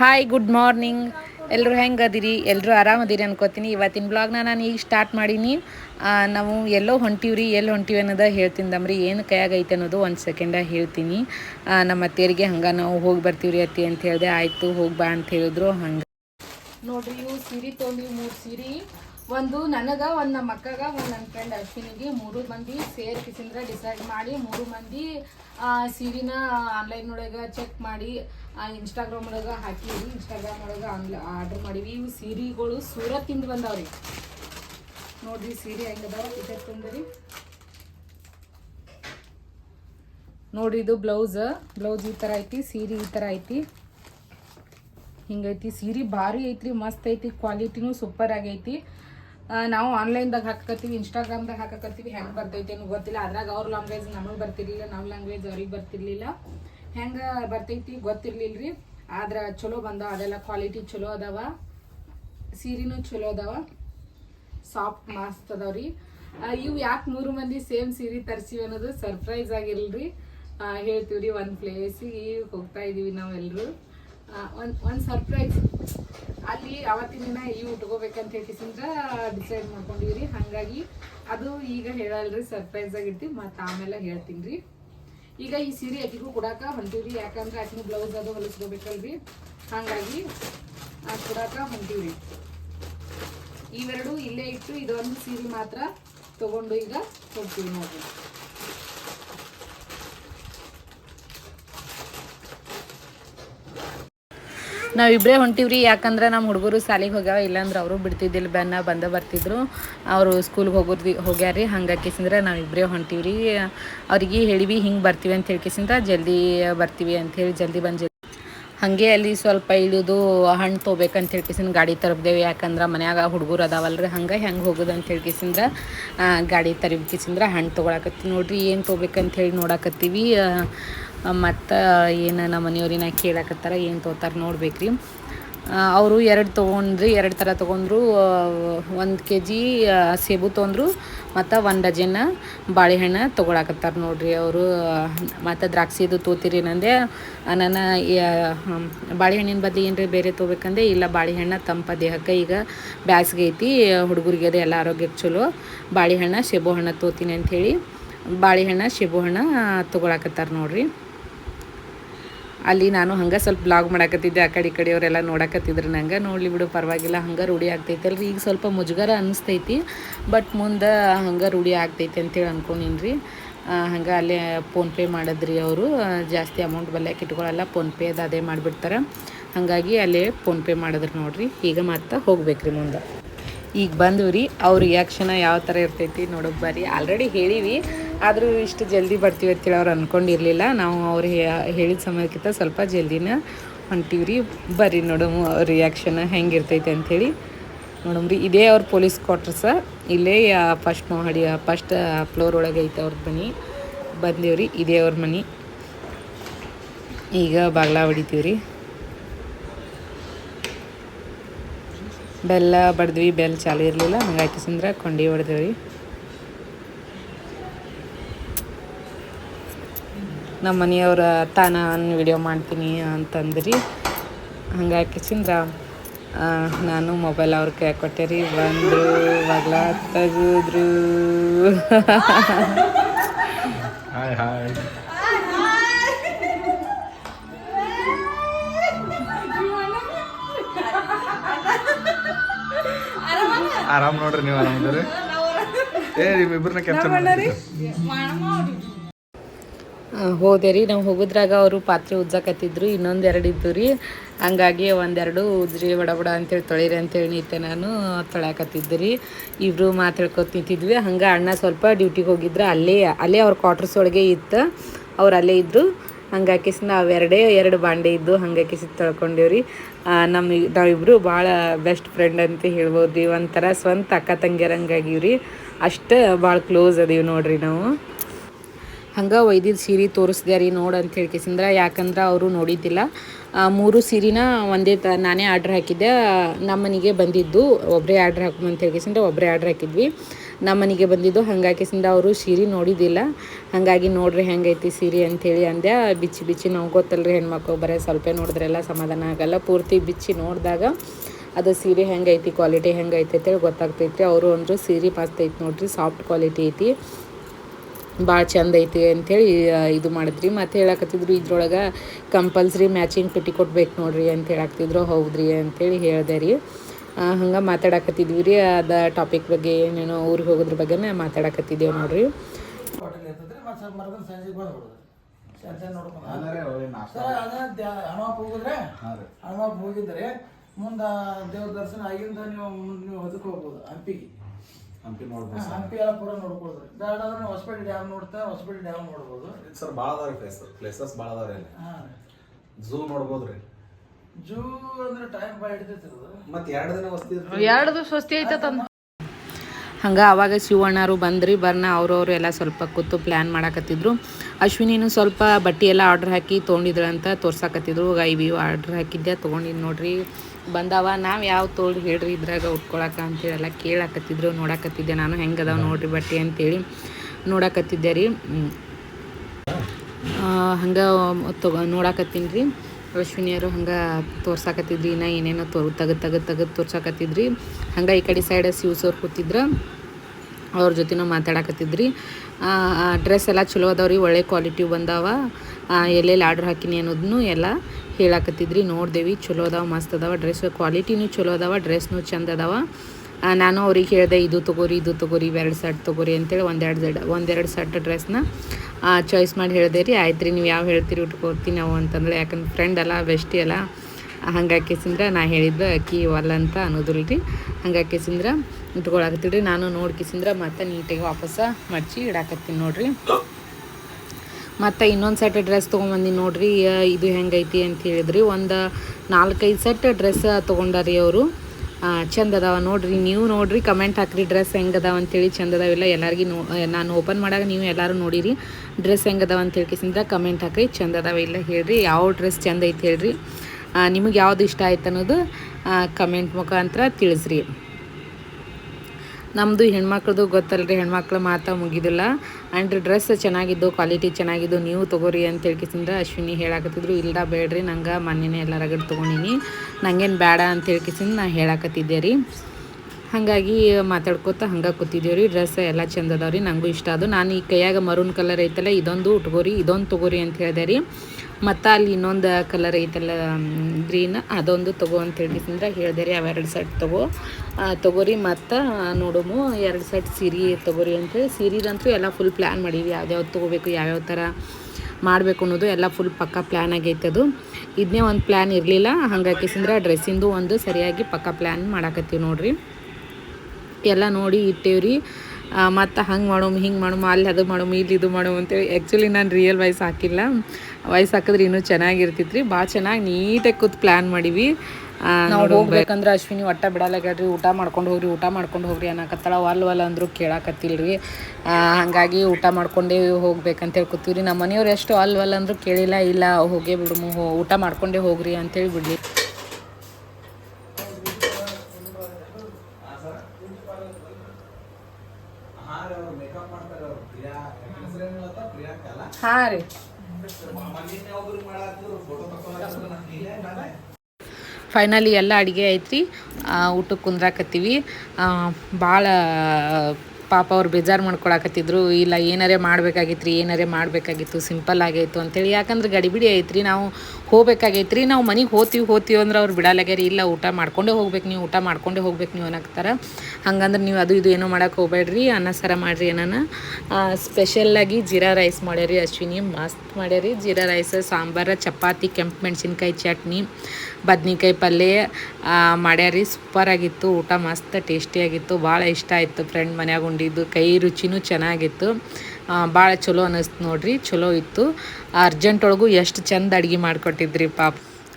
Hi good morning ಎಲ್ಲರೂ ಹೆಂಗೆ ಅದಿರಿ ಎಲ್ಲರೂ ಆರಾಮದಿರಿ ಅನ್ಕೋತೀನಿ. ಇವತ್ತಿನ ಬ್ಲಾಗ್ನ ನಾನು ಈಗ ಸ್ಟಾರ್ಟ್ ಮಾಡೀನಿ. ನಾವು ಎಲ್ಲೋ ಹೊಂಟೀವ್ರಿ. ಎಲ್ಲಿ ಹೊಂಟೀವಿ ಅನ್ನೋದು ಹೇಳ್ತೀನಿ ದಮ್ರಿ ಏನು ಕೈಯಾಗೈತೆ ಅನ್ನೋದು ಒಂದು ಸೆಕೆಂಡ ಹೇಳ್ತೀನಿ. ನಮ್ಮ ಅತ್ತೆಯರಿಗೆ ಹಂಗೆ ನಾವು ಹೋಗಿ ಬರ್ತೀವ್ರಿ ಅತ್ತಿ ಅಂತ ಹೇಳಿದೆ. ಆಯಿತು, ಹೋಗಿ ಬಾ ಅಂತ ಹೇಳಿದ್ರು. ಹಂಗೆ. ನೋಡ್ರಿ, ಇವು ಸೀರೆ ತೊಗೊಂಡಿವಿ, ಮೂರು ಸೀರೆ. ಒಂದು ನನಗ, ಒಂದು ನಮ್ಮ ಅಕ್ಕಗ, ಒಂದು ನನ್ನ ಫ್ರೆಂಡ್ ಅಶ್ವಿನಿಗೆ. ಮೂರು ಮಂದಿ ಸೇರ್ ಕಿಸಿಂದ್ರೆ ಡಿಸೈಡ್ ಮಾಡಿ, ಮೂರು ಮಂದಿ ಸೀರೆನ ಆನ್ಲೈನ್ ಒಳಗೆ ಚೆಕ್ ಮಾಡಿ ಇನ್ಸ್ಟಾಗ್ರಾಮ್ ಒಳಗೆ ಹಾಕಿವಿ ಇನ್ಸ್ಟಾಗ್ರಾಮ್ ಒಳಗೆ ಆನ್ಲ ಆರ್ಡರ್ ಮಾಡೀವಿ ಇವು ಸೀರೆಗಳು ಸೂರತ್ತಿಂದ ಬಂದಾವ್ರಿ. ನೋಡ್ರಿ ಸೀರೆ ಹೆಂಗದಾವ ಇದೆ ತುಂಬ್ರಿ. ನೋಡ್ರಿ ಇದು ಬ್ಲೌಸ್ ಬ್ಲೌಸ್ ಈ ಥರ ಐತಿ ಸೀರೆ ಈ ಥರ ಐತಿ. ಹಿಂಗೈತಿ ಸೀರೆ ಭಾರಿ ಐತ್ರಿ ಮಸ್ತ್ ಐತಿ ಕ್ವಾಲಿಟಿನೂ ಸೂಪರ್ ಆಗೈತಿ ಆ, ನಾವು ಆನ್ಲೈನ್ದಾಗ ಹಾಕಕತ್ತೀವಿ ಇನ್ಸ್ಟಾಗ್ರಾಮ್ದಾಗ ಹಾಕಕತ್ತೀವಿ ಹೆಂಗೆ ಬರ್ತೈತಿ ಏನು ಗೊತ್ತಿಲ್ಲ. ಅದ್ರಾಗ ಅವ್ರ ಲ್ಯಾಂಗ್ವೇಜ್ ನಮಗೆ ಬರ್ತಿರ್ಲಿಲ್ಲ ನಮ್ಮ ಲ್ಯಾಂಗ್ವೇಜ್ ಅವ್ರಿಗೆ ಬರ್ತಿರ್ಲಿಲ್ಲ. ಹೆಂಗೆ ಬರ್ತೈತಿ ಗೊತ್ತಿರ್ಲಿಲ್ಲ ರೀ ಆದ್ರೆ ಚಲೋ ಬಂದಾವ, ಅದೆಲ್ಲ ಕ್ವಾಲಿಟಿ ಚಲೋ ಅದಾವ. ಸೀರೆನೂ ಚಲೋ ಅದಾವ. ಸಾಫ್ಟ್ ಮಸ್ತ್ ಅದಾವ್ರಿ. ಇವು ಯಾಕೆ ಮೂರು ಮಂದಿ ಸೇಮ್ ಸೀರೆ ತರಿಸಿವಿ ಅನ್ನೋದು ಸರ್ಪ್ರೈಸ್ ಆಗಿರಲ್ರಿ ರೀ ಒಂದು ಪ್ಲೇಸಿಗೆ ಹೋಗ್ತಾ ಇದೀವಿ ನಾವೆಲ್ಲರೂ ಒಂದು ಒಂದು ಸರ್ಪ್ರೈಸ್ ಅಲ್ಲಿ ಅವತ್ತಿನ ದಿನ ಇವು ಉಟ್ಕೋಬೇಕಂತ ಹೇಳ್ತಿಸಿಂದ್ರ ಡಿಸೈಡ್ ಮಾಡ್ಕೊಂಡಿವ್ರಿ. ಹಾಗಾಗಿ ಅದು ಈಗ ಹೇಳಲ್ರಿ ಸರ್ಪ್ರೈಸ್ ಆಗಿರ್ತೀವಿ ಮತ್ತು ಆಮೇಲೆ ಹೇಳ್ತೀನಿ ರೀ ಈಗ ಈ ಸೀರೆ ಅದಿಗೂ ಕೊಡಾಕ ರೀ ಯಾಕಂದ್ರೆ ಆಕಿನ ಬ್ಲೌಸ್ ಅದು ಹೊಲಿಸ್ಕೋಬೇಕಲ್ರಿ. ಹಾಗಾಗಿ ಅದು ಕೊಡಾಕ ಹೊಂಟೀವಿ ಇವೆರಡು ಇಲ್ಲೇ ಇಟ್ಟು ಇದೊಂದು ಸೀರೆ ಮಾತ್ರ ತಗೊಂಡು ಈಗ ಹೋಗ್ತೀವಿ ನೋಡ್ರಿ. ನಾವಿಬ್ಬರೇ ಹೊಂಟಿವ್ರಿ, ಯಾಕಂದ್ರೆ ನಮ್ಮ ಹುಡುಗರು ಸಾಲಿಗೆ ಹೋಗ್ಯಾವ, ಇಲ್ಲಾಂದ್ರೆ ಅವರು ಬಿಡ್ತಿದ್ದಿಲ್ಲ ಬೆನ್ನ ಬಂದ ಬರ್ತಿದ್ರು. ಅವರು ಸ್ಕೂಲ್ಗೆ ಹೋಗೋದು ಹೋಗ್ಯಾರಿ ಹಂಗಾಕಿಸಿಂದ್ರೆ ನಾವಿಬ್ಬರೇ ಹೊಂಟಿವ್ರಿ. ಅವ್ರಿಗೆ ಹೇಳಿವಿ, ಹಿಂಗೆ ಬರ್ತೀವಿ ಅಂತ ಹೇಳ್ಕಿಸಿಂದ ಜಲ್ದಿ ಬರ್ತೀವಿ ಅಂತ ಹೇಳಿ ಜಲ್ದಿ ಬಂದು ಹಾಗೆ ಅಲ್ಲಿ ಸ್ವಲ್ಪ ಇಳಿದು, ಹಣ್ಣು ತೊಗೋಬೇಕಂತ ಹೇಳ್ಕಿಸಿನ ಗಾಡಿ ತರಬ್ದೇವಿ, ಯಾಕಂದ್ರೆ ಮನ್ಯಾಗ ಹುಡುಗರು ಅದಾವಲ್ರಿ, ಹಂಗೆ ಹೆಂಗೆ ಹೋಗೋದು ಅಂತ ಹೇಳ್ಕಿಸಿಂದ್ರ ಗಾಡಿ ತರಬೇಕಿಸಿಂದ್ರೆ ಹಣ್ಣು ತೊಗೊಳಕತ್ತಿ ನೋಡ್ರಿ, ಏನು ತೊಗೋಬೇಕಂತ ಹೇಳಿ ನೋಡಕತ್ತೀವಿ. ಮತ್ತು ಏನು ನಮ್ಮ ಮನೆಯವ್ರಿನ ಕೇಳಕತ್ತಾರ, ಏನು ತೊಗೋತಾರೆ ನೋಡ್ಬೇಕ್ರಿ. ಅವರು ಎರಡು ತೊಗೊಂಡ್ರಿ, ಎರಡು ಥರ ತೊಗೊಂಡ್ರು ಒಂದು ಕೆ ಜಿ ಸೇಬು ತೊಗೊಂಡ್ರು, ಮತ್ತು ಒಂದು ಡಜನ್ ಬಾಳೆಹಣ್ಣು ತೊಗೊಳಕತ್ತಾರ ನೋಡ್ರಿ ಅವರು. ಮತ್ತು ದ್ರಾಕ್ಷಿದು ತೋತಿರಿ ನಂದೆ ನನ್ನ ಬಾಳೆಹಣ್ಣಿನ ಬದಲು ಏನ್ರಿ ಬೇರೆ ತೊಗೋಬೇಕಂದೆ, ಇಲ್ಲ ಬಾಳೆಹಣ್ಣು ತಂಪ ದೇಹಕ್ಕೆ ಈಗ ಬ್ಯಾಸ್ಗೆ ಐತಿ, ಹುಡುಗರಿಗೆ ಅದು ಎಲ್ಲ ಆರೋಗ್ಯಕ್ಕೆ ಚಲೋ. ಬಾಳೆಹಣ್ಣು, ಸೇಬು ಹಣ್ಣು ತೋತೀನಿ ಅಂಥೇಳಿ ಬಾಳೆಹಣ್ಣು, ಸೇಬು ಹಣ್ಣು ತೊಗೊಳಕತ್ತಾರ ನೋಡ್ರಿ. ಅಲ್ಲಿ ನಾನು ಹಂಗೆ ಸ್ವಲ್ಪ ಬ್ಲಾಗ್ ಮಾಡಾಕತ್ತಿದ್ದೆ, ಆ ಕಡೆ ಈ ಕಡೆ ಅವರೆಲ್ಲ ನೋಡಕತ್ತಿದ್ರು ನಂಗೆ. ನೋಡಲಿ ಬಿಡು, ಪರವಾಗಿಲ್ಲ, ಹಂಗೆ ರೂಢಿ ಆಗ್ತೈತಲ್ರಿ. ಈಗ ಸ್ವಲ್ಪ ಮುಜುಗರ ಅನಿಸ್ತೈತಿ ಬಟ್ ಮುಂದೆ ಹಂಗೆ ರೂಢಿ ಆಗ್ತೈತಿ ಅಂತೇಳಿ ಅನ್ಕೊಂಡಿನ್ರಿ. ಹಂಗೆ ಅಲ್ಲೇ ಫೋನ್ಪೇ ಮಾಡಿದ್ರಿ ಅವರು. ಜಾಸ್ತಿ ಅಮೌಂಟ್ ಬಲ್ಯಾಕೆ ಇಟ್ಕೊಳ್ಳಲ್ಲ ಫೋನ್ಪೇ ಅದು ಅದೇ ಮಾಡಿಬಿಡ್ತಾರೆ. ಹಾಗಾಗಿ ಅಲ್ಲೇ ಫೋನ್ಪೇ ಮಾಡಿದ್ರು ನೋಡಿರಿ. ಈಗ ಮತ್ತೆ ಹೋಗ್ಬೇಕು ರೀ ಮುಂದೆ. ಈಗ ಬಂದ್ವಿ ರೀ, ಅವ್ರ ರಿಯಾಕ್ಷನ ಯಾವ ಥರ ಇರ್ತೈತಿ ನೋಡೋಕೆ ಬರ್ರಿ. ಆಲ್ರೆಡಿ ಹೇಳಿವಿ ಆದರೂ ಇಷ್ಟು ಜಲ್ದಿ ಬರ್ತೀವಿ ಅಂತೇಳಿ ಅವ್ರು ಅಂದ್ಕೊಂಡಿರಲಿಲ್ಲ ನಾವು ಅವ್ರು ಹೇಳಿದ ಸಮಯಕ್ಕಿಂತ ಸ್ವಲ್ಪ ಜಲ್ದಿನ ಹೊಂಟೀವಿ ರೀ ಬರ್ರಿ ನೋಡಮು ಅವ್ರ ರಿಯಾಕ್ಷನ್ ಹೆಂಗಿರ್ತೈತೆ ಅಂಥೇಳಿ ನೋಡಮ್ರಿ, ಇದೇ ಅವ್ರ ಪೊಲೀಸ್ ಕ್ವಾರ್ಟರ್ಸ ಇಲ್ಲೇ ಫಸ್ಟ್ ಮಹಡಿ ಫಸ್ಟ್ ಫ್ಲೋರ್ ಒಳಗೆ ಐತೆ ಅವ್ರ ಮನೆ. ಬಂದೇವ್ರಿ, ಇದೇ ಅವ್ರ ಮನೆ. ಈಗ ಬಾಗ್ಲ ಹೊಡಿತೀವಿ ರೀ ಬೆಲ್ಲ ಬಡ್ದ್ವಿ, ಬೆಲ್ ಚಾಲು ಇರಲಿಲ್ಲ. ಹಂಗಾಗಿ ಸಂದ್ರೆ ಕೊಂಡಿ ಹೊಡೆದೇವ್ರಿ ನಮ್ಮ ಮನೆಯವ್ರ ತಾನ ವಿಡಿಯೋ ಮಾಡ್ತೀನಿ ಅಂತಂದ್ರಿ. ಹಂಗಾಗಿ ಚಿಂದ್ರ ನಾನು ಮೊಬೈಲ್ ಅವ್ರ ಕೈ ಕೊಟ್ಟೆ ರೀ ಬಂದರು ಬಗ್ಲ ತೆಗೆದ್ರು. ಆರಾಮ್ ನೋಡ್ರಿ ನೀವು ಆರಾಮದ್ರಿ ಏ ನಿಮ್ಮಿಬ್ಬರನ್ನ ಕೆಲಸ ಮಾಡಿ ಹೋದೆ ರೀ. ನಾವು ಹೋಗೋದ್ರಾಗ ಅವರು ಪಾತ್ರೆ ಉಜ್ಜಾಕತ್ತಿದ್ರು, ಇನ್ನೊಂದು ಎರಡು ಇದ್ದು ರೀ. ಹಂಗಾಗಿ ಒಂದೆರಡು ಉಜ್ರಿ, ಬಡ ಬಡ ಅಂತೇಳಿ ತೊಳಿರಿ ಅಂತೇಳಿ ನಿಂತೆ ನಾನು ತೊಳ್ಯಾಕತ್ತಿದ್ದು ರೀ. ಇಬ್ಬರು ಮಾತಾಡ್ಕೊತ ನಿಂತಿದ್ವಿ. ಹಂಗೆ ಅಣ್ಣ ಸ್ವಲ್ಪ ಡ್ಯೂಟಿಗೆ ಹೋಗಿದ್ರು, ಅಲ್ಲೇ ಅಲ್ಲೇ ಅವ್ರ ಕ್ವಾರ್ಟರ್ಸ್ ಒಳಗೆ ಇತ್ತು. ಅವ್ರು ಅಲ್ಲೇ ಇದ್ದರು ಹಂಗಾಕಿಸ್ ಎರಡೇ, ಎರಡು ಬಾಂಡೆ ಇದ್ದು ಹಂಗಾಕಿಸಿ ತೊಳ್ಕೊಂಡೇವ್ರಿ ನಮ್ಮ ನಾವಿಬ್ಬರು ಭಾಳ ಬೆಸ್ಟ್ ಫ್ರೆಂಡ್ ಅಂತ ಹೇಳ್ಬೋದು ರೀ. ಒಂಥರ ಸ್ವಂತ ಅಕ್ಕ ತಂಗಿಯರಂಗಾಗಿವ್ರಿ ಅಷ್ಟು ಭಾಳ ಕ್ಲೋಸ್ ಅದೀವಿ ನೋಡ್ರಿ ನಾವು. ಹಂಗೆ ಒಯ್ದಿದ್ದು ಸೀರೆ ತೋರಿಸ್ದೆ ರೀ ನೋಡು ಅಂತ ಹೇಳ್ಕೇಸಿಂದ್ರ ಯಾಕಂದ್ರೆ ಅವರು ನೋಡಿದ್ದಿಲ್ಲ. ಮೂರು ಸೀರೆನ ಒಂದೇ ತ, ನಾನೇ ಆರ್ಡ್ರ್ ಹಾಕಿದ್ದೆ. ನಮ್ಮ ಬಂದಿದ್ದು ಒಬ್ಬರೇ ಆರ್ಡ್ರ್ ಹಾಕುಮ ಅಂತ ಹೇಳ್ಕೇಸಿಂದ್ರ ಒಬ್ಬರೇ ಆರ್ಡ್ರ್ ಹಾಕಿದ್ವಿ. ನಮ್ಮ ಮನೆಗೆ ಬಂದಿದ್ದು ಹಂಗಾಕಿಸಿಂದ ಅವರು ಸೀರೆ ನೋಡಿದ್ದಿಲ್ಲ. ಹಾಗಾಗಿ ನೋಡ್ರಿ ಹೆಂಗೈತಿ ಸೀರೆ ಅಂಥೇಳಿ ಅಂದೆ ಬಿಚ್ಚಿ ಬಿಚ್ಚಿ ನಾವು ಗೊತ್ತಲ್ರಿ ಹೆಣ್ಮಕ್ಳು ಬರೀ ಸ್ವಲ್ಪ ನೋಡಿದ್ರೆಲ್ಲ ಸಮಾಧಾನ ಆಗಲ್ಲ. ಪೂರ್ತಿ ಬಿಚ್ಚಿ ನೋಡಿದಾಗ ಅದು ಸೀರೆ ಹೆಂಗೈತಿ, ಕ್ವಾಲಿಟಿ ಹೆಂಗೈತಿ ಅಂತೇಳಿ ಗೊತ್ತಾಗ್ತೈತಿ ಅವರು ಅಂದರು ಸೀರೆ ಪಾಸ್ತೈತಿ ನೋಡ್ರಿ, ಸಾಫ್ಟ್ ಕ್ವಾಲಿಟಿ ಐತಿ. ಭಾಳ ಚಂದ ಐತಿ ಅಂಥೇಳಿ ಇದು ಮಾಡಿದ್ರಿ. ಮತ್ತು ಹೇಳಕತ್ತಿದ್ರು ಇದ್ರೊಳಗೆ ಕಂಪಲ್ಸರಿ ಮ್ಯಾಚಿಂಗ್ ಪೆಟ್ಟಿ ಕೊಟ್ಬೇಕು ನೋಡ್ರಿ ಅಂತ ಹೇಳಾಕ್ತಿದ್ರು ಹೌದ್ರಿ ಅಂಥೇಳಿ ಹೇಳಿದೆ ರೀ. ಹಂಗೆ ಮಾತಾಡಕತ್ತಿದ್ವಿ ರೀ. ಅದು ಟಾಪಿಕ್ ಬಗ್ಗೆ ಏನೇನೋ ಊರಿಗೆ ಹೋಗೋದ್ರ ಬಗ್ಗೆ ಮಾತಾಡಕತ್ತಿದ್ದೇವೆ ನೋಡ್ರಿ. ಮುಂದ ದೇವ್ರ ದರ್ಶನ ಆಗಿಂದ ನೀವು ನೀವು ಅದಕ್ಕೆ ಹೋಗ್ಬೋದು ಹಂಪಿಗೆ. ಹಂಪಿ ಹಾ, ನೋಡ್ಬೋದು ಹಂಪಿ ಎಲ್ಲ ಪೂರ ನೋಡ್ಬೋದು. ಬೇಡ ಅಂದ್ರೆ ಹೊಸಪೇಟೆ ಡ್ಯಾಮ್ ನೋಡ್ತಾ ಹೊಸಪೇಟೆ ಡ್ಯಾಮ್ ನೋಡ್ಬೋದು. ಸರ್ ಭಾಳ ಅದಾವ್ರಿ ಪ್ಲೇಸ್ ಪ್ಲೇಸಸ್ ಭಾಳ ಅದಾವ್ರಿ ಅಲ್ಲಿ. ಹಾಂ ಝೂ ನೋಡ್ಬೋದ್ರಿ. ಜೂ ಅಂದ್ರೆ ಟೈಮ್ ಭಾಳ ಹಿಡಿತೈತಿ ಅದು. ಮತ್ತೆ ಎರಡು ದಿನ ವಸ್ತಿ ಎರಡು ದಿವಸ ಸ್ವಸ್ತಿ ಐತಂದ ಹಂಗೆ ಅವಾಗ ಶಿವಣ್ಣರು ಬಂದ್ರಿ ಬರ್ನ ಅವ್ರವ್ರು ಎಲ್ಲ ಸ್ವಲ್ಪ ಕೂತು ಪ್ಲ್ಯಾನ್ ಮಾಡಾಕತ್ತಿದ್ರು. ಅಶ್ವಿನಿನು ಸ್ವಲ್ಪ ಬಟ್ಟೆ ಎಲ್ಲ ಆರ್ಡ್ರ್ ಹಾಕಿ ತೊಗೊಂಡಿದ್ರು ಅಂತ ತೋರ್ಸಾಕತ್ತಿದ್ರು ಐವಿ ಇವು ಆರ್ಡ್ರ್ ಹಾಕಿದ್ದೆ ತೊಗೊಂಡಿದ್ದು ನೋಡ್ರಿ. ಬಂದಾವ. ನಾವು ಯಾವ ತೋಳ್ ಹೇಳ್ರಿ ಇದ್ರಾಗ ಉಟ್ಕೊಳಕ ಅಂತೇಳಿ ಎಲ್ಲ ಕೇಳಾಕತ್ತಿದ್ರು, ನೋಡಾಕತ್ತಿದ್ದೆ. ನಾನು ಹೆಂಗೆ ಅದಾವ ನೋಡ್ರಿ ಬಟ್ಟೆ ಅಂತೇಳಿ ನೋಡಾಕತ್ತಿದ್ದೆ ರೀ. ಹಂಗೆ ತಗೊ, ನೋಡಾಕತ್ತೀನಿ ರೀ. ಅಶ್ವಿನಿಯರು ಹಂಗೆ ತೋರ್ಸಾಕತ್ತಿದ್ರಿ, ಇನ್ನ ಏನೇನೋ ತೋ ತೆಗೆದು ತೆಗೆದು ತೆಗೆದು ತೋರ್ಸಾಕತ್ತಿದ್ರಿ. ಹಂಗೆ ಈ ಕಡೆ ಸೈಡ್ ಸಿವ್ಸೋರು ಕೂತಿದ್ರು, ಅವ್ರ ಜೊತೆನೂ ಮಾತಾಡಕತ್ತಿದ್ರಿ. ಡ್ರೆಸ್ ಎಲ್ಲ ಚಲೋ ಅದಾವ್ರಿ ಒಳ್ಳೆ ಕ್ವಾಲಿಟಿ ಬಂದಾವ. ಎಲ್ಲೆಲ್ಲಿ ಆರ್ಡ್ರ್ ಹಾಕಿನಿ ಅನ್ನೋದನ್ನು ಎಲ್ಲ ಹೇಳಾಕತ್ತಿದ್ರಿ. ನೋಡ್ದೇವಿ, ಚಲೋ ಅದಾವ, ಮಸ್ತ್ ಅದಾವ ಡ್ರೆಸ್ ಕ್ವಾಲಿಟಿನೂ ಚಲೋ ಅದಾವ ಡ್ರೆಸ್ನು ಚಂದ ಅದಾವ. ನಾನು ಅವ್ರಿಗೆ ಹೇಳಿದೆ, ಇದು ತೊಗೋರಿ ಇದು ತೊಗೋರಿ, ಇವೆರಡು ಸೆಟ್ ತೊಗೋರಿ ಅಂತೇಳಿ ಒಂದೆರಡು ಸೆಡ್ ಒಂದೆರಡು ಸೆಟ್ ಡ್ರೆಸ್ನ ಚಾಯ್ಸ್ ಮಾಡಿ ಹೇಳಿದೆ ರೀ. ಆಯ್ತು ರೀ ನೀವು ಯಾವ ಹೇಳ್ತೀರಿ ಉಟ್ಕೋತೀನಿ ನಾವು ಅಂತಂದ್ರೆ, ಯಾಕಂದ್ರೆ ಫ್ರೆಂಡ್ ಅಲ್ಲ ಬೆಸ್ಟಿ ಅಲ್ಲ ಹಂಗಾಕಿಸಿಂದ್ರೆ ನಾ ಹೇಳಿದ್ದು ಅಕ್ಕಿ ಒಲ್ಲ ಅಂತ ಅನ್ನೋದಿಲ್ಲ ರೀ. ಹಂಗಾಕಿಸಿಂದ್ರೆ ಇಟ್ಕೊಳಕತ್ತೀರಿ ನಾನು ನೋಡ್ಕಿಸಿಂದ್ರೆ ಮತ್ತೆ ನೀಟಾಗಿ ವಾಪಸ್ಸು ಮಡ್ಚಿ ಇಡಾಕತ್ತೀನಿ ನೋಡ್ರಿ. ಮತ್ತು ಇನ್ನೊಂದು ಸೆಟ್ ಡ್ರೆಸ್ ತೊಗೊಂಬಂದಿನಿ ನೋಡಿರಿ ಇದು ಹೆಂಗೈತಿ ಅಂತ ಹೇಳಿದ್ರಿ. ಒಂದು ನಾಲ್ಕೈದು ಸೆಟ್ ಡ್ರೆಸ್ ತೊಗೊಂಡಾರಿ ಅವರು. ಚಂದ ಅದಾವ ನೋಡ್ರಿ, ನೀವು ನೋಡಿರಿ ಕಮೆಂಟ್ ಹಾಕ್ರಿ ಡ್ರೆಸ್ ಹೆಂಗೆ ಅದಾವ ಅಂತೇಳಿ. ಚಂದ ಇಲ್ಲ, ಎಲ್ಲರಿಗೂ ನೋ ನಾನು ಓಪನ್ ಮಾಡಾಗ ನೀವು ಎಲ್ಲರೂ ನೋಡಿರಿ. ಡ್ರೆಸ್ ಹೆಂಗೆ ಅದಾವ ಅಂತ ಹೇಳ್ಕಿಸಿಂದ ಕಮೆಂಟ್ ಹಾಕ್ರಿ, ಚಂದ ಇಲ್ಲ ಹೇಳ್ರಿ. ಯಾವ ಡ್ರೆಸ್ ಚಂದ ಐತಿ ಹೇಳ್ರಿ. ನಿಮಗೆ ಯಾವ್ದು ಇಷ್ಟ ಆಯ್ತು ಅನ್ನೋದು ಕಮೆಂಟ್ ಮುಖಾಂತರ ತಿಳಿಸ್ರಿ. ನಮ್ಮದು ಹೆಣ್ಮಕ್ಳದು ಗೊತ್ತಲ್ರಿ, ಹೆಣ್ಮಕ್ಳು ಮಾತಾ ಮುಗಿದಿಲ್ಲ. ಆ್ಯಂಡ್ ಡ್ರೆಸ್ ಚೆನ್ನಾಗಿದ್ದು, ಕ್ವಾಲಿಟಿ ಚೆನ್ನಾಗಿದ್ದು ನೀವು ತೊಗೋರಿ ಅಂತ ಹೇಳ್ಕಿಸಿಂದ ಅಶ್ವಿನಿ ಹೇಳಾಕತ್ತಿದ್ರು ಇಲ್ಲ ಬೇಡ್ರಿ, ನಂಗೆ ಮೊನ್ನೆನೇ ಎಲ್ಲರ ರಗಡ್ ತೊಗೊಂಡಿನಿ. ನಂಗೇನು ಬೇಡ ಅಂತ ಹೇಳ್ಕಿಸಿಂದ ನಾ ಹೇಳಾಕತ್ತಿದ್ದೆ ರೀ. ಹಾಗಾಗಿ ಮಾತಾಡ್ಕೋತ ಹಂಗೆ ಕೂತಿದ್ದೇವೆ ರೀ, ಡ್ರೆಸ್ ಎಲ್ಲ ಚಂದ ಅದಾವ ನನಗೂ ಇಷ್ಟ ಅದು ನಾನು ಈ ಕೈಯಾಗ ಮರೂನ್ ಕಲರ್ ಐತಲ್ಲ, ಇದೊಂದು ಉಟ್ಕೋರಿ, ಇದೊಂದು ತೊಗೋರಿ ಅಂತ ಹೇಳಿದೆ ರೀ. ಮತ್ತು ಅಲ್ಲಿ ಇನ್ನೊಂದು ಕಲರ್ ಐತಲ್ಲ ಗ್ರೀನ್ ಅದೊಂದು ತಗೋ ಅಂತ ಹೇಳಿದ್ರೆ ಹೇಳಿದೆ ರೀ ಅವೆರಡು ಸೆಟ್ ತಗೋ. ತಗೋರಿ ಮತ್ತು ನೋಡೋಮು, ಎರಡು ಸೆಟ್ ಸೀರೆ ತಗೋರಿ ಅಂತೇಳಿ ಸೀರೆದಂತೂ ಎಲ್ಲ ಫುಲ್ ಪ್ಲ್ಯಾನ್ ಮಾಡೀವಿ. ಯಾವ್ಯಾವ್ದು ತೊಗೋಬೇಕು, ಯಾವ್ಯಾವ ಥರ ಮಾಡಬೇಕು ಅನ್ನೋದು ಎಲ್ಲ ಫುಲ್ ಪಕ್ಕ ಪ್ಲ್ಯಾನ್ ಆಗೈತೆ ಅದು. ಇದನ್ನೇ ಒಂದು ಪ್ಲ್ಯಾನ್ ಇರಲಿಲ್ಲ. ಹಂಗಾಕಿಸಿಂದ್ರೆ ಡ್ರೆಸ್ಸಿಂದು ಒಂದು ಸರಿಯಾಗಿ ಪಕ್ಕ ಪ್ಲ್ಯಾನ್ ಮಾಡಾಕತ್ತೀವಿ ನೋಡಿರಿ. ಎಲ್ಲ ನೋಡಿ ಇಟ್ಟೇವ್ರಿ. ಮತ್ತು ಹಂಗೆ ಮಾಡೋಮ್ ಹಿಂಗೆ ಮಾಡೋಮ್ ಅಲ್ಲಿ ಅದು ಮಾಡೋಮ್ ಇಲ್ಲಿ ಇದು ಮಾಡೋಮ್ ಅಂತೇಳಿ ಆ್ಯಕ್ಚುಲಿ ನಾನು ರಿಯಲ್ ವಾಯ್ಸ್ ಹಾಕಿಲ್ಲ. ವಾಯ್ಸ್ ಹಾಕಿದ್ರೆ ಇನ್ನೂ ರೀ ಭಾಳ ಚೆನ್ನಾಗಿ ನೀಟಾಗಿ ಕೂತ್ ಪ್ಲ್ಯಾನ್ ಮಾಡೀವಿ. ನಾವು ಹೋಗ್ಬೇಕಂದ್ರೆ ಅಶ್ವಿನಿ ಒಟ್ಟ ಬಿಡಲ್ಲಾಗ್ಯಾಡ್ರಿ ಊಟ ಮಾಡ್ಕೊಂಡು ಹೋಗ್ರಿ ಊಟ ಮಾಡ್ಕೊಂಡು ಹೋಗ್ರಿ ಅನ್ನಕತ್ತಾಳ. ವಲ್ ವಲ್ ಅಂದ್ರು ಕೇಳಾಕತ್ತಿಲ್ರಿ. ಹಾಗಾಗಿ ಹಂಗಾಗಿ ಊಟ ಮಾಡ್ಕೊಂಡೇ ಹೋಗ್ಬೇಕಂತೇಳಿ ಕೂತೀವ್ರಿ. ನಮ್ಮ ಮನೆಯವ್ರು ಎಷ್ಟು ಅಲ್ ವಲ್ ಅಂದ್ರು ಕೇಳಿಲ್ಲ. ಇಲ್ಲ ಹೋಗೇ ಬಿಡು ಊಟ ಮಾಡ್ಕೊಂಡೇ ಹೋಗ್ರಿ ಅಂತೇಳಿ ಬಿಡ್ಲಿ. ಹಾಂ ರೀ ಫೈನಲಿ ಎಲ್ಲ ಅಡುಗೆ ಐತ್ರಿ. ಊಟಕ್ಕೆ ಕುಂದ್ರಾಕತ್ತೀವಿ. ಭಾಳ, ಪಾಪ ಅವ್ರು ಬೇಜಾರು ಮಾಡ್ಕೊಳಕತ್ತಿದ್ರು. ಇಲ್ಲ, ಏನಾರೇ ಮಾಡಬೇಕಾಗಿತ್ತು ರೀ ಏನಾರೇ ಮಾಡಬೇಕಾಗಿತ್ತು ಸಿಂಪಲ್ ಆಗೈತು ಅಂತೇಳಿ. ಯಾಕಂದ್ರೆ ಗಡಿಬಿಡಿ ಐತ್ರಿ. ನಾವು ಹೋಗ್ಬೇಕಾಗೈತ್ರಿ. ನಾವು ಮನೆಗೆ ಹೋತೀವಿ ಹೋತೀವಿ ಅಂದ್ರೆ ಅವ್ರು ಬಿಡಾಲಾಗ್ಯಾರಿ, ಇಲ್ಲ ಊಟ ಮಾಡ್ಕೊಂಡೇ ಹೋಗ್ಬೇಕು, ನೀವು ಊಟ ಮಾಡ್ಕೊಂಡೇ ಹೋಗ್ಬೇಕು ನೀವು ಅನ್ನಕ್ತಾರ ಹಂಗಂದ್ರೆ ನೀವು ಅದು ಇದು ಏನೋ ಮಾಡೋಕೆ ಹೋಗ್ಬೇಡ್ರಿ ಅನ್ನ ಸಾರ ಮಾಡಿರಿ ಏನಾನ. ಸ್ಪೆಷಲ್ಲಾಗಿ ಜೀರಾ ರೈಸ್ ಮಾಡ್ಯಾರಿ ಅಶ್ವಿನಿ, ಮಸ್ತ್ ಮಾಡ್ಯಾರಿ. ಜೀರಾ ರೈಸ್, ಸಾಂಬಾರು, ಚಪಾತಿ, ಕೆಂಪು ಮೆಣಸಿನ್ಕಾಯಿ ಚಟ್ನಿ, ಬದ್ನಿಕಾಯಿ ಪಲ್ಯ ಮಾಡ್ಯಾರಿ. ಸೂಪರಾಗಿತ್ತು ಊಟ ಮಸ್ತ್ ಟೇಸ್ಟಿಯಾಗಿತ್ತು ಭಾಳ ಇಷ್ಟ ಆಯಿತು ಫ್ರೆಂಡ್ ಮನೆಯಾಗ ಉಂಡಿದ್ದು. ಕೈ ರುಚಿನೂ ಚೆನ್ನಾಗಿತ್ತು. ಭಾಳ ಚಲೋ ಅನ್ನಿಸ್ತು ನೋಡ್ರಿ, ಚಲೋ ಇತ್ತು. ಅರ್ಜೆಂಟ್ ಒಳಗೂ ಎಷ್ಟು ಚಂದ ಅಡುಗೆ ಮಾಡಿಕೊಟ್ಟಿದ್ರಿ ಪಾಪ.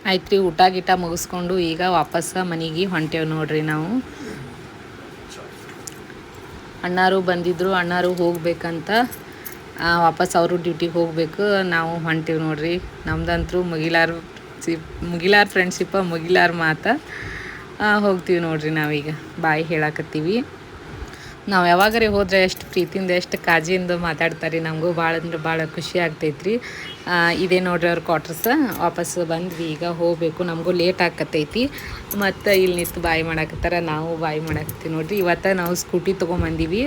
ಆಯ್ತು ರೀ ಊಟ ಗೀಟ ಮುಗಿಸ್ಕೊಂಡು ಈಗ ವಾಪಸ್ ಮನೆಗೆ ಹೊಂಟೇವು ನೋಡ್ರಿ ನಾವು. ಅಣ್ಣಾರು ಬಂದಿದ್ರು, ಅಣ್ಣಾರು ಹೋಗ್ಬೇಕಂತ. ವಾಪಸ್ ಅವರು ಡ್ಯೂಟಿಗೆ ಹೋಗಬೇಕು, ನಾವು ಹೊಂಟೀವಿ ನೋಡ್ರಿ. ನಮ್ದಂತರೂ ಮುಗಿಲಾರ ಸಿಪ್, ಮುಗಿಲಾರ ಫ್ರೆಂಡ್ಶಿಪ್ಪ ಮುಗಿಲಾರ ಮಾತ. ಹೋಗ್ತೀವಿ ನೋಡ್ರಿ ನಾವೀಗ. ಬಾಯಿ ಹೇಳಾಕತ್ತೀವಿ. ನಾವು ಯಾವಾಗರೇ ಹೋದರೆ ಪ್ರೀತಿಯಿಂದ ಎಷ್ಟು ಕಾಜಿಯಿಂದ ಮಾತಾಡ್ತಾರೆ ನಮಗೂ ಭಾಳ ಅಂದ್ರೆ ಭಾಳ ಖುಷಿ ಆಗ್ತೈತ್ರಿ. ಇದೇ ನೋಡ್ರಿ ಅವ್ರ ಕ್ವಾರ್ಟರ್ಸ್ ವಾಪಸ್ ಬಂದ್ವಿ, ಈಗ ಹೋಗಬೇಕು, ನಮಗೂ ಲೇಟ್ ಆಗತ್ತೈತಿ ಮತ್ತು ಇಲ್ಲಿ ನಿಂತು ಬಾಯಿ ಮಾಡಾಕತ್ತಾರ, ನಾವು ಬಾಯಿ ಮಾಡಾಕತ್ತೀವಿ ನೋಡ್ರಿ. ಇವತ್ತು ನಾವು ಸ್ಕೂಟಿ ತೊಗೊಂಬಂದೀವಿ.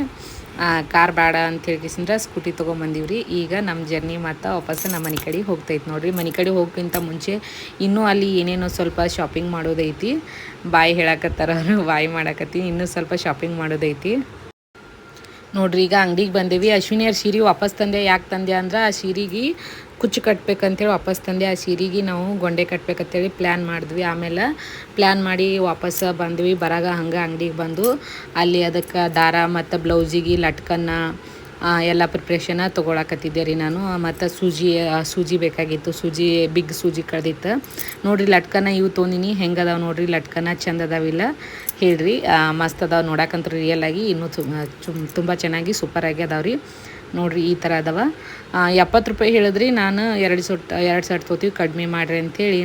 ಕಾರ್ ಬೇಡ ಅಂತ ಹೇಳಿಕಿಸಿಂದ್ರೆ ಸ್ಕೂಟಿ ತೊಗೊಂಬಂದೀವಿ ಈಗ ನಮ್ಮ ಜರ್ನಿ ಮತ್ತು ವಾಪಸ್ ನಮ್ಮ ಮನೆ ಕಡೆ ಹೋಗ್ತೈತಿ ನೋಡ್ರಿ. ಮನೆ ಕಡೆ ಹೋಗೋಕ್ಕಿಂತ ಮುಂಚೆ ಇನ್ನೂ ಅಲ್ಲಿ ಏನೇನೋ ಸ್ವಲ್ಪ ಶಾಪಿಂಗ್ ಮಾಡೋದೈತಿ. ಬಾಯಿ ಹೇಳಕತ್ತಾರ ಬಾಯಿ ಮಾಡಾಕತ್ತೀನಿ. ಇನ್ನೂ ಸ್ವಲ್ಪ ಶಾಪಿಂಗ್ ಮಾಡೋದೈತಿ. ನೋಡ್ರಿ, ಈಗ ಅಂಗಡಿಗೆ ಬಂದೇವಿ. ಅಶ್ವಿನಿಯರ್ ಸೀರೆ ವಾಪಸ್ ತಂದೆ. ಯಾಕೆ ತಂದೆ ಅಂದ್ರೆ, ಆ ಸೀರೆಗೆ ಕುಚ್ಚು ಕಟ್ಬೇಕಂತೇಳಿ ವಾಪಸ್ ತಂದೆ. ಆ ಸೀರೆಗೆ ನಾವು ಗೊಂಡೆ ಕಟ್ಬೇಕಂತೇಳಿ ಪ್ಲ್ಯಾನ್ ಮಾಡಿದ್ವಿ. ಆಮೇಲೆ ಪ್ಲ್ಯಾನ್ ಮಾಡಿ ವಾಪಸ್ ಬಂದ್ವಿ. ಬರಾಗ ಹಂಗೆ ಅಂಗಡಿಗೆ ಬಂದು. ಅಲ್ಲಿ ಅದಕ್ಕೆ ದಾರ ಮತ್ತು ಬ್ಲೌಸಿಗೆ ಲಟ್ಕನ್ನ ಎಲ್ಲ ಪ್ರಿಪ್ರೇಷನ ತೊಗೊಳಕತ್ತಿದ್ದೆ ರೀ ನಾನು. ಮತ್ತು ಸೂಜಿ ಸೂಜಿ ಬೇಕಾಗಿತ್ತು. ಸೂಜಿ ಬಿಗ್ ಸೂಜಿ ಕಳೆದಿತ್ತು. ನೋಡಿರಿ, ಲಟ್ಕನ ಇವು ತೊಗೊಂಡಿನಿ ಹೆಂಗೆ ಅದಾವೆ ನೋಡಿರಿ, ಲಟ್ಕನ ಚಂದ ಅದಾವಿಲ್ಲ ಹೇಳ್ರಿ ಮಸ್ತ್ ಅದಾವೆ ನೋಡಕ್ಕಂತೂ ರಿಯಲ್ ಆಗಿ. ಇನ್ನೂ ತುಂಬ ಚೆನ್ನಾಗಿ ಸೂಪರಾಗಿ ಅದಾವೆ ರೀ. ನೋಡಿರಿ, ಈ ಥರ ಅದಾವ. ಎಪ್ಪತ್ತು ರೂಪಾಯಿ ಹೇಳಿದ್ರಿ, ನಾನು ಎರಡು ಸೊಟ್, ಎರಡು ಸೆಟ್ ತೊಗೋತೀವಿ ಕಡಿಮೆ ಮಾಡಿರಿ ಅಂಥೇಳಿ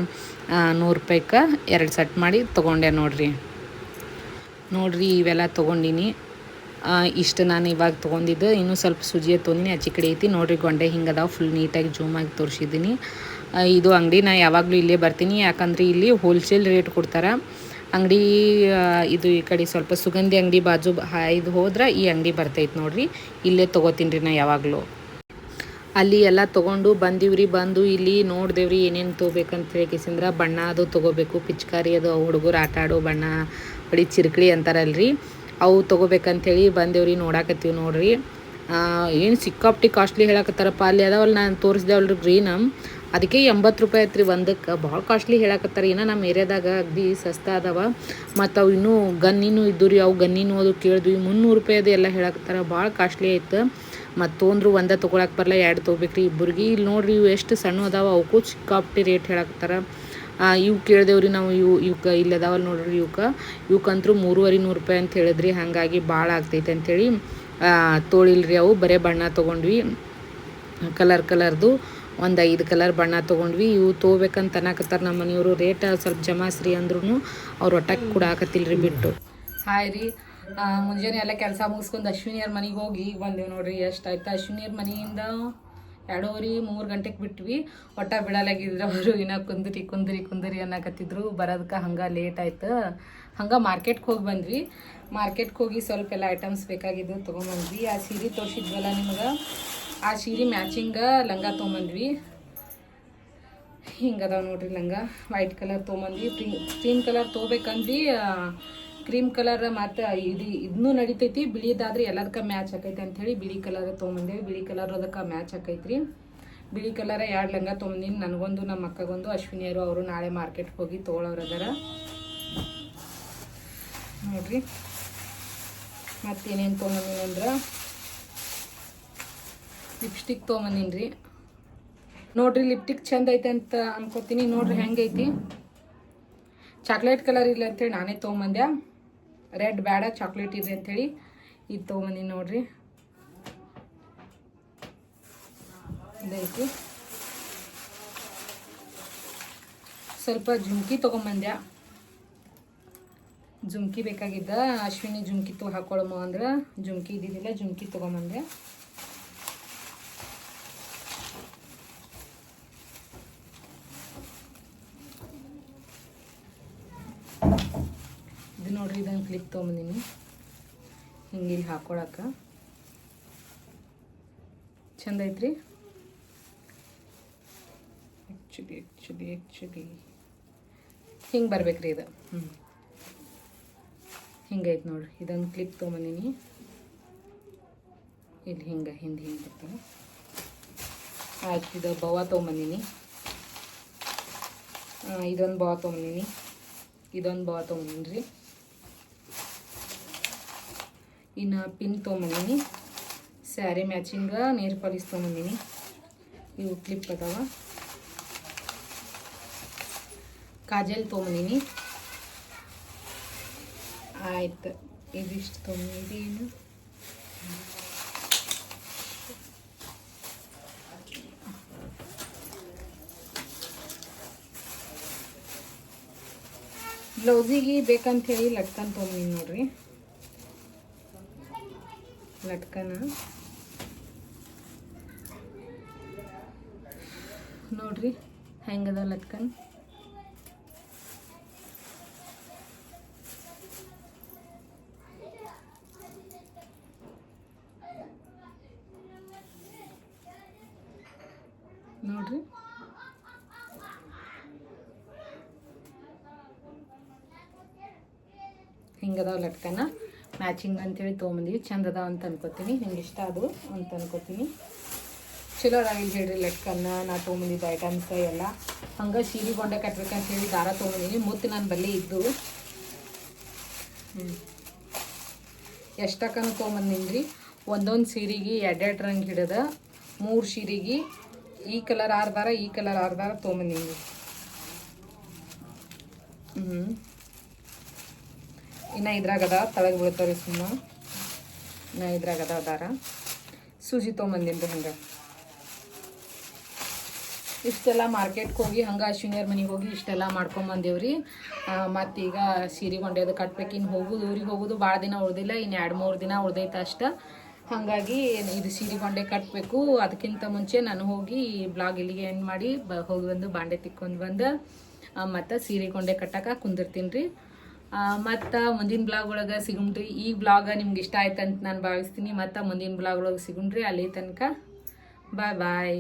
ನೂರು ರೂಪಾಯಿಕ ಎರಡು ಸೆಟ್ ಮಾಡಿ ತೊಗೊಂಡೆ ನೋಡಿರಿ. ನೋಡಿರಿ, ಇವೆಲ್ಲ ತೊಗೊಂಡಿನಿ. ಇಷ್ಟು ನಾನು ಇವಾಗ ತೊಗೊಂಡಿದ್ದು. ಇನ್ನೂ ಸ್ವಲ್ಪ ಸುಜಿಯ ತೊಂದಿನಿ ಆಚೆ ಕಡೆ ಐತಿ. ನೋಡ್ರಿ ಗೊಂಡೆ ಹಿಂಗೆ ಅದಾವ ಫುಲ್ ನೀಟಾಗಿ ಜೂಮಾಗಿ ತೋರಿಸಿದ್ದೀನಿ. ಇದು ಅಂಗಡಿ ನಾ ಯಾವಾಗಲೂ ಇಲ್ಲೇ ಬರ್ತೀನಿ. ಯಾಕಂದ್ರೆ ಇಲ್ಲಿ ಹೋಲ್ಸೇಲ್ ರೇಟ್ ಕೊಡ್ತಾರೆ. ಅಂಗಡಿ ಇದು ಈ ಕಡೆ ಸ್ವಲ್ಪ ಸುಗಂಧಿ ಅಂಗಡಿ ಬಾಜು ಇದು ಹೋದ್ರೆ ಈ ಅಂಗಡಿ ಬರ್ತೈತೆ ನೋಡ್ರಿ. ಇಲ್ಲೇ ತೊಗೋತೀನಿ ರೀ ನಾ ಯಾವಾಗಲೂ. ಅಲ್ಲಿ ಎಲ್ಲ ತೊಗೊಂಡು ಬಂದಿವ್ರಿ, ಬಂದು ಇಲ್ಲಿ ನೋಡ್ದೇವ್ರಿ ಏನೇನು ತೊಗೋಬೇಕಂತ ಹೇಳಿಕೆಸಿಂದ್ರ ಬಣ್ಣ ಅದು ತೊಗೋಬೇಕು. ಪಿಚ್ಕಾರಿ ಅದು ಹುಡುಗರು ಆಟ ಆಡೋ ಬಣ್ಣ ಬಡಿ ಚಿರ್ಕಳಿ ಅಂತಾರಲ್ರಿ. ಅವು ತೊಗೋಬೇಕಂತೇಳಿ ಬಂದೇವ್ರಿ, ನೋಡಾಕತ್ತೀವಿ ನೋಡ್ರಿ. ಏನು ಸಿಕ್ಕಾಪ್ಟಿ ಕಾಸ್ಟ್ಲಿ ಹೇಳಕತ್ತಾರಪ್ಪ, ಅಲ್ಲಿ ಅದಾವಲ್ಲ ನಾನು ತೋರಿಸ್ದೇವಲ್ರಿ ಗ್ರೀನ್ ಅದಕ್ಕೆ ಎಂಬತ್ತು ರೂಪಾಯಿ ಐತ್ರಿ ಒಂದಕ್ಕೆ ಭಾಳ ಕಾಸ್ಟ್ಲಿ ಹೇಳಕತ್ತಾರ, ಏನೋ ನಮ್ಮ ಏರಿಯಾದಾಗ ಅಗ್ದಿ ಸಸ್ತಾ ಅದಾವ. ಮತ್ತು ಅವು ಇನ್ನೂ ಗನ್ನಿನೂ ಇದ್ದು ರೀ, ಅವು ಗನ್ನಿನೂ ಅದು ಕೇಳಿದ್ವಿ ಮುನ್ನೂರು ರೂಪಾಯಿ ಅದು ಎಲ್ಲ ಹೇಳಕತ್ತಾರ, ಭಾಳ ಕಾಸ್ಟ್ಲಿ ಐತೆ. ಮತ್ತು ತೊಂದ್ರು ಒಂದೇ ತೊಗೊಳಕ್ಕೆ ಬರಲ್ಲ ಎರಡು ತೊಗೋಬೇಕ್ರಿ ಇಬ್ಬರಿಗೆ. ಇಲ್ಲಿ ನೋಡ್ರಿ ಇವು ಎಷ್ಟು ಸಣ್ಣ ಅದಾವ ಅವಕ್ಕೂ ಸಿಕ್ಕಾಪಟ್ಟಿ ರೇಟ್ ಹೇಳಕತ್ತಾರ. ಇವು ಕೇಳಿದೆವ್ರಿ ನಾವು ಇವು ಇವಕ್ಕೆ ಇಲ್ಲದಾವಲ್ಲ ನೋಡ್ರಿ ಇವಕ್ಕೆ ಇವಕ್ಕಂತೂ ಮೂರುವರೆ ನೂರು ರೂಪಾಯಿ ಅಂತ ಹೇಳಿದ್ರಿ, ಹಾಗಾಗಿ ಭಾಳ ಆಗ್ತೈತೆ ಅಂಥೇಳಿ ತೋಳಿಲ್ರಿ ಅವು, ಬರೇ ಬಣ್ಣ ತೊಗೊಂಡ್ವಿ. ಕಲರ್ ಕಲರ್ದು, ಒಂದು ಐದು ಕಲರ್ ಬಣ್ಣ ತೊಗೊಂಡ್ವಿ. ಇವು ತೊಗೋಬೇಕಂತ ಅನ್ನಕತ್ತಾರ ನಮ್ಮ ಮನೆಯವರು, ರೇಟ್ ಸ್ವಲ್ಪ ಜಮಾಸ್ರಿ ಅಂದ್ರೂ ಅವ್ರು ಒಟ್ಟಕ್ಕೆ ಕೂಡ ಹಾಕತ್ತಿಲ್ರಿ ಬಿಟ್ಟು. ಹಾಯ್ ರೀ ಮುಂಜಾನೆ ಎಲ್ಲ ಕೆಲಸ ಮುಗಿಸ್ಕೊಂಡು ಅಶ್ವಿನಿಯರ್ ಮನೆಗೆ ಹೋಗಿ ಬಂದೇವು ನೋಡ್ರಿ ಎಷ್ಟಾಯ್ತು ಅಶ್ವಿನಿಯರ್ ಮನೆಯಿಂದ? ಎರಡೂವರೆ, ಮೂರು ಗಂಟೆಗೆ ಬಿಟ್ವಿ. ಒಟ್ಟ ಬಿಡಲಾಗಿದ್ರು ಅವರು ಇನ್ನ ಕುಂದ್ರಿ ಕುಂದ್ರಿ ಕುಂದ್ರಿ ಅನ್ನಕತ್ತಿದ್ರು. ಬರೋದಕ್ಕೆ ಹಂಗೆ ಲೇಟ್ ಆಯ್ತು. ಹಂಗೆ ಮಾರ್ಕೆಟ್ಗೆ ಹೋಗಿ ಬಂದ್ವಿ. ಮಾರ್ಕೆಟ್ಗೆ ಹೋಗಿ ಸ್ವಲ್ಪ ಎಲ್ಲ ಐಟಮ್ಸ್ ಬೇಕಾಗಿದ್ದು ತೊಗೊಂಬಂದ್ವಿ. ಆ ಸೀರೆ ತೋರಿಸಿದ್ವಲ್ಲ ನಿಮ್ಗೆ? ಆ ಸೀರೆ ಮ್ಯಾಚಿಂಗ ಲಂಗ ತೊಗೊಂಬಂದ್ವಿ. ಹಿಂಗದಾವ ನೋಡ್ರಿ ಲಂಗ. ವೈಟ್ ಕಲರ್ ತೊಗೊಂಬಂದ್ವಿ. ಕ್ರೀಮ್ ಕಲರ್ ತೊಗೋಬೇಕಂದ್ವಿ. ಕ್ರೀಮ್ ಕಲರ್ ಮತ್ತು ಇದು ಇದನ್ನೂ ನಡಿತೈತಿ. ಬಿಳಿದಾದ್ರೆ ಎಲ್ಲದಕ್ಕೆ ಮ್ಯಾಚ್ ಆಕೈತಿ ಅಂಥೇಳಿ ಬಿಳಿ ಕಲರ್ ತೊಗೊಂಬಂದೇವಿ. ಬಿಳಿ ಕಲರ್ ಅದಕ್ಕೆ ಮ್ಯಾಚ್ ಆಕೈತ್ರಿ. ಬಿಳಿ ಕಲರ ಎರಡು ಲಂಗ ತೊಗೊಂಡಿನಿ ನನಗೊಂದು, ನಮ್ಮ ಅಕ್ಕಗೊಂದು ಅಶ್ವಿನಿಯರು ಅವರು ನಾಳೆ ಮಾರ್ಕೆಟ್ಗೆ ಹೋಗಿ ತೊಗೊಳೋರು ಅದಾರ. ನೋಡ್ರಿ. ಮತ್ತೇನೇನು ತೊಗೊಂಬಂದಿನಿ ಅಂದ್ರೆ ಲಿಪ್ಸ್ಟಿಕ್ ತೊಗೊಂಬಂದಿನಿ ರೀ ನೋಡ್ರಿ ಲಿಪ್ಟಿಕ್ ಚಂದ ಐತೆ ಅಂತ ಅನ್ಕೋತೀನಿ. ನೋಡ್ರಿ, ಹೆಂಗೈತಿ? ಚಾಕ್ಲೇಟ್ ಕಲರ್ ಇಲ್ಲ ಅಂತೇಳಿ ನಾನೇ ತೊಗೊಂಬಂದೆ. ರೆಡ್ ಬೇಡ, ಚಾಕ್ಲೇಟ್ ಇದೆ ಅಂಥೇಳಿ ಇದು ತೊಗೊಂಬಂದಿ ನೋಡ್ರಿ. ಇದೈತಿ ಸ್ವಲ್ಪ ಜುಮ್ಕಿ ತೊಗೊಂಬಂದೆ ಜುಮ್ಕಿ ಬೇಕಾಗಿದ್ದ, ಅಶ್ವಿನಿ ಜುಮ್ಕಿ ತೊ ಹಾಕೊಳಮ್ಮ ಅಂದ್ರೆ ಜುಮ್ಕಿ ಇದ್ದಿದ್ದಿಲ್ಲ, ಜುಮ್ಕಿ ತೊಗೊಂಬಂದೆ ಇದು ಇದನ್ನು ಕ್ಲಿಪ್ ತೊಗೊಂಬಂದಿನಿ. ಹಿಂಗೆ ಇಲ್ಲಿ ಹಾಕೊಳಕ್ಕೆ ಚಂದ ಐತ್ರಿ? ಆ್ಯಕ್ಚುಲಿ ಆ್ಯಕ್ಚುಲಿ ಆ್ಯಕ್ಚುಲಿ ಹಿಂಗೆ ಬರ್ಬೇಕ್ರಿ ಇದು. ಹ್ಞೂ ಹಿಂಗೈತೆ ನೋಡ್ರಿ. ಇದೊಂದು ಕ್ಲಿಪ್ ತೊಗೊಂಬಂದಿನಿ. ಇಲ್ಲಿ ಹಿಂಗೆ, ಹಿಂದೆ ಹಿಂಗೆ ಬರ್ತದೆ ಆಯ್ತು, ಇದು ಬವ ತೊಗೊಂಬಂದಿನಿ. ಇದೊಂದು ಬವ ತೊಗೊಂಬಂದಿನಿ. ಇದೊಂದು ಬವ ತೊಗೊಂಬಂದಿನಿ ರೀ ಇನ್ನು ಪಿನ್ ತೊಗೊಂಬಂದಿನಿ. ಸ್ಯಾರಿ ಮ್ಯಾಚಿಂಗ ನೇರ್ ಪಾಲಿಸ್ ತೊಗೊಂಬಂದಿನಿ. ಇವು ಕ್ಲಿಪ್ ಅದಾವ. ಕಾಜಲ್ ತೊಗೊಂಬಂದಿನಿ. ಆಯ್ತು. ಇದಿಷ್ಟು ತೊಗೊಂಡಿದ್ದೀನಿ ಬ್ಲೌಸಿಗೆ ಬೇಕಂತ ಹೇಳಿ ಲಕ್ಕನ್ ತೊಗೊಂಡಿನಿ ನೋಡ್ರಿ. ಲಟ್ಕನ. ನೋಡ್ರಿ ಹೆಂಗದ ಲಟ್ಕನ್ ನೋಡ್ರಿ ಹಿಂಗದಾವ ಲಟ್ಕನ ಮ್ಯಾಚಿಂಗ್ ಅಂತೇಳಿ ತೊಗೊಂಬಂದಿವಿ. ಚಂದದ ಅಂತ ಅನ್ಕೋತೀನಿ. ನಿಮ್ಗೆ ಇಷ್ಟ ಅದು ಅಂತ ಅನ್ಕೋತೀನಿ. ಚಲೋ ಅದಾಗಿಲ್ಲ ಹೇಳಿ ಹೇಳ್ರಿ ಲಟ್ಕನ್ನ ನಾ ತೊಗೊಂಬಂದಿದ್ದ ಐಟಮ್ಸ್ ಎಲ್ಲ. ಹಂಗೆ ಸೀರೆ ಬೊಂಡೆ ಕಟ್ಬೇಕಂತ ಹೇಳಿ ದಾರ ತೊಗೊಂಡಿದ್ದೀನಿ ಮುತ್ತು ನಾನು ಬಲ್ಲಿ ಇದ್ದು. ಹ್ಞೂ ಎಷ್ಟಕ್ಕನು ತೊಗೊಂಬಂದಿನಿ ರೀ ಒಂದೊಂದು ಸೀರೆಗೆ ಎರಡೆರಡು ರಂಗ್ ಹಿಡಿದ ಮೂರು ಸೀರೆಗೆ ಈ ಕಲರ್ ಆರ್ದಾರ ಈ ಕಲರ್ ಆರ್ದಾರ ತೊಗೊಂಬಂದಿನಿ ಹ್ಞೂ ಇನ್ನು ಇದ್ರಾಗದ ತಳಗೆ ಬೀಳ್ತಾವ್ರಿ ಸುಮ್ಮ. ಇನ್ನು ಇದ್ರಾಗದ ದಾರ ಸೂಜಿ ತೊಗೊಂಬಂದಿನಿ ರೀ ಹಂಗೆ. ಇಷ್ಟೆಲ್ಲ ಮಾರ್ಕೆಟ್ಗೆ ಹೋಗಿ ಹಂಗೆ ಅಶ್ವಿನಿಯರ್ ಮನೆಗೆ ಹೋಗಿ ಇಷ್ಟೆಲ್ಲ ಮಾಡ್ಕೊಂಬಂದೇವ್ರಿ. ಮತ್ತೀಗ ಸೀರೆ ಗೊಂಡೆದು ಕಟ್ಬೇಕು ಇನ್ನು ಹೋಗೋದು, ಊರಿಗೆ ಹೋಗೋದು ಭಾಳ ದಿನ ಉಳ್ದಿಲ್ಲ ಇನ್ನು ಎರಡು ಮೂರು ದಿನ ಉಳ್ದೈತೆ ಅಷ್ಟ. ಹಾಗಾಗಿ ಇದು ಸೀರೆ ಗೊಂಡೆ ಕಟ್ಟಬೇಕು ಅದಕ್ಕಿಂತ ಮುಂಚೆ ನಾನು ಹೋಗಿ ಬ್ಲಾಗ್ ಇಲ್ಲಿಗೆ ಎಂಡ್ ಮಾಡಿ ಬ, ಹೋಗಿ ಬಂದು ಬಾಂಡೆ ತಿಕ್ಕೊಂಡು ಬಂದು ಮತ್ತು ಸೀರೆ ಗೊಂಡೆ ಕಟ್ಟಕ್ಕೆ ಕುಂದಿರ್ತೀನಿ ರೀ ಮತ್ತು ಮುಂದಿನ ಬ್ಲಾಗ್ ಒಳಗೆ ಸಿಗುಣ್ರಿ. ಈ ಬ್ಲಾಗ ನಿಮ್ಗೆ ಇಷ್ಟ ಆಯ್ತು ಅಂತ ನಾನು ಭಾವಿಸ್ತೀನಿ. ಮತ್ತು ಮುಂದಿನ ಬ್ಲಾಗ್ ಒಳಗೆ ಸಿಗುಣ್ರಿ ಅಲ್ಲಿ ತನಕ. ಬಾಯ್ ಬಾಯ್